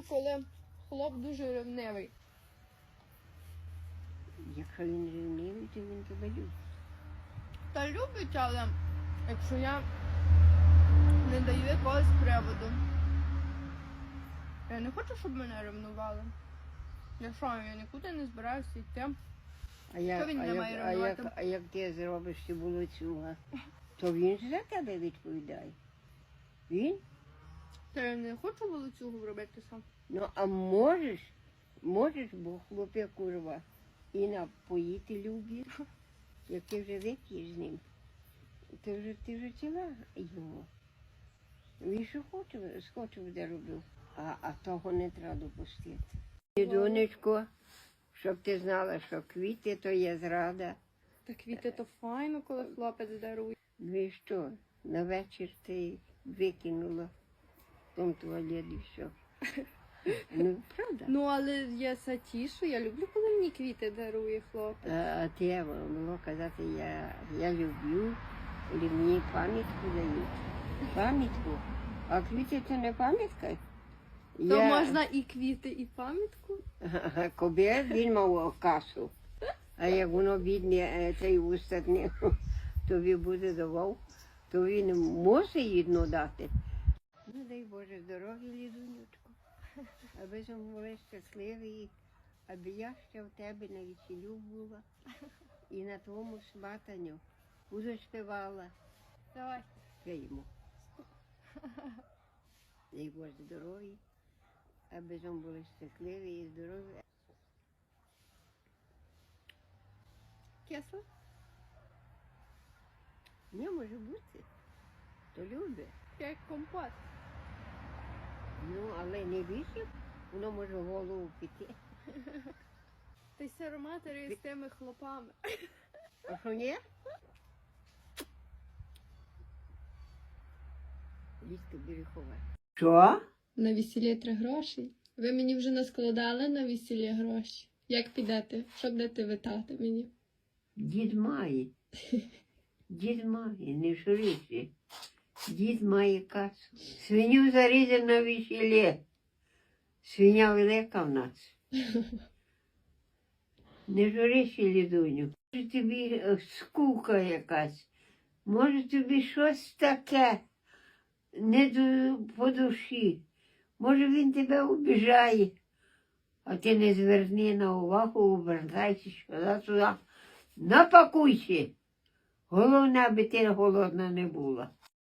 люблю, коли хлоп дуже ревнивий. Якщо він рівнивий, то він тебе любить. Та любить, але якщо я не даю якогось приводу. Я не хочу, щоб мене ревнували. Я що, я нікуди не збираюся йти. А як, він а, не як, має а, як, а як ти зробиш цю булоцюга, то він ж за тебе відповідає. Він? Та я не хочу волоцюгу робити сам. Ну, а можеш, можеш, бо хлоп'я курва, і напоїти любить, як ти вже вип'єш з ним. Ти вже, ти вже ціла йому. Він що хоче, схоче буде робив. А, а того не треба допустити. І, Донечко, щоб ти знала, що квіти то є зрада. Та квіти то файно, коли хлопець дарує. Ну і що, на вечір ти викинула в туалет і що. Ну, правда. Ну, але я сатішу, я люблю, коли мені квіти дарує хлопець. А, а ти могло казати, я, я люблю, коли мені пам'ятку дають. Пам'ятку. А квіти це не пам'ятка. То можна і квіти, і пам'ятку. Кобір, він мав касу. А як воно бідне, цей устатне, тобі буде давав, то він може їдно дати. Ну, дай Боже, здоров'я, лідунючку. Аби ж були щасливі, аби я ще в тебе на весіллю була і на твоєму сватанню буду співала. Давай. Спіймо. Дай Боже здоров'я, аби ж були щасливі і здорові. Кисло? Не може бути. То любить. Як компот. Ну, але не більше, воно може в голову піти. Ти матері з тими хлопами. А що ні? Ліска Бірюхова. Що? На весілля три гроші. Ви мені вже наскладали на весілля гроші. Як підете? Що будете витати мені? Дід має. Дід має, не журися. Дід має касу. Свиню зарізав на весіллі. Свиня велика в нас. Не журися, лідуню. Може тобі е, скука якась. Може тобі щось таке не по душі. Може він тебе обіжає, а ти не зверни на увагу, обертайся сюди, сюди. Напакуйся. Головне, аби ти голодна не була.